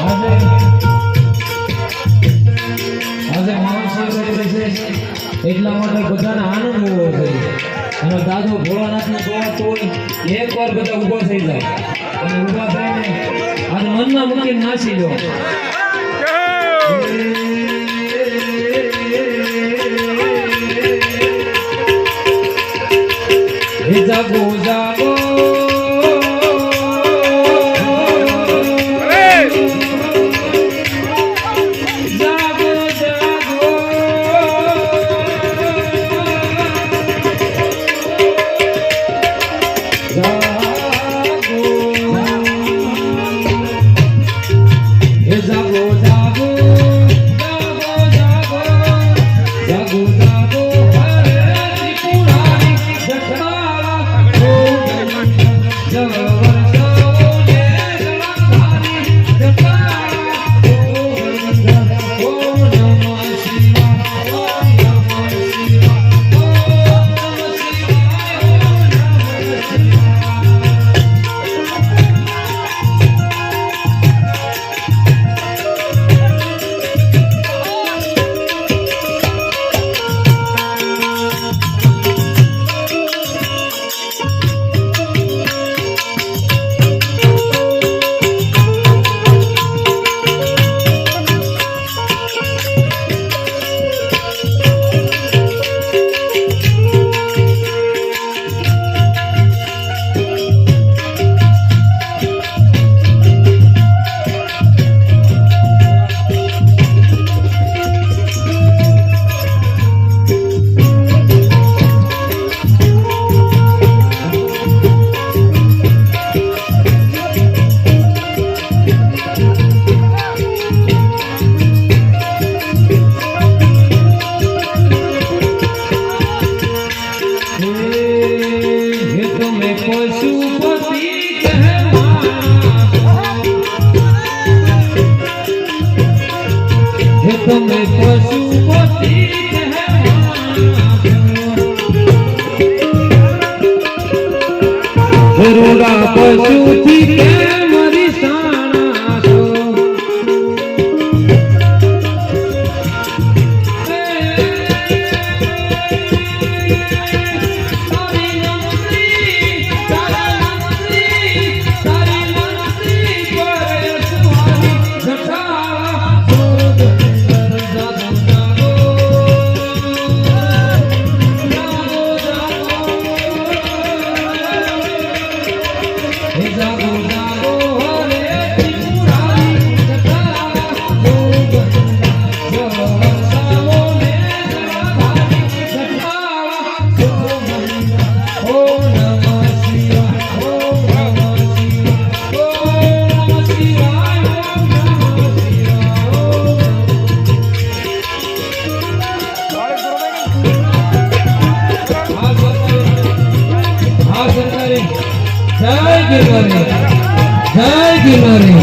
આજે આજે છે એટલા માટે બધાને આનંદ હોવો જોઈએ અને દાદો ભોળાનાથને જોવા તો એક વાર બધા ઊભો થઈ જાય. અને ઊભા ને આજે મનમાં મૂકીને નાસી જાઓ ગોરુરા પશુથી গিরবারে জয় গিরবারে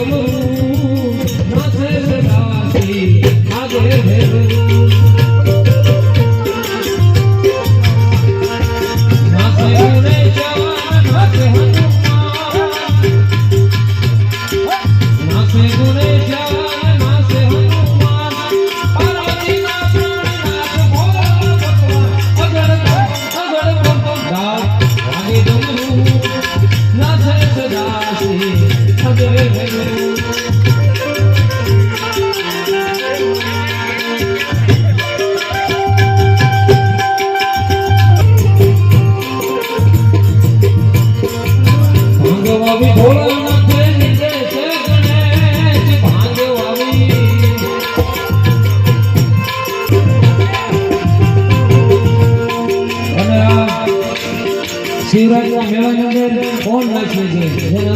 तुम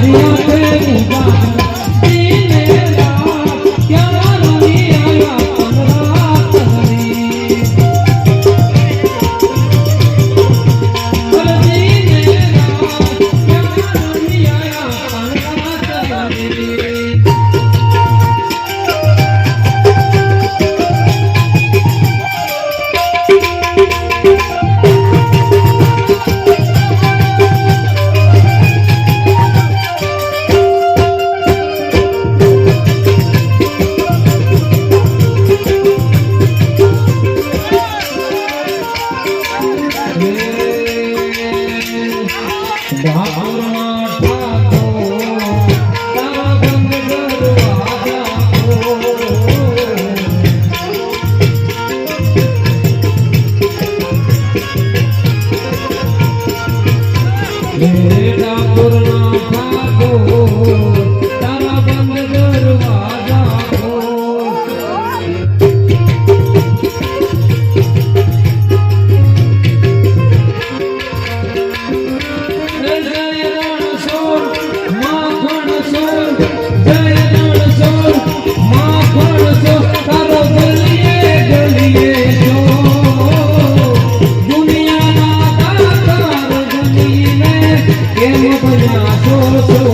हरिओम आशो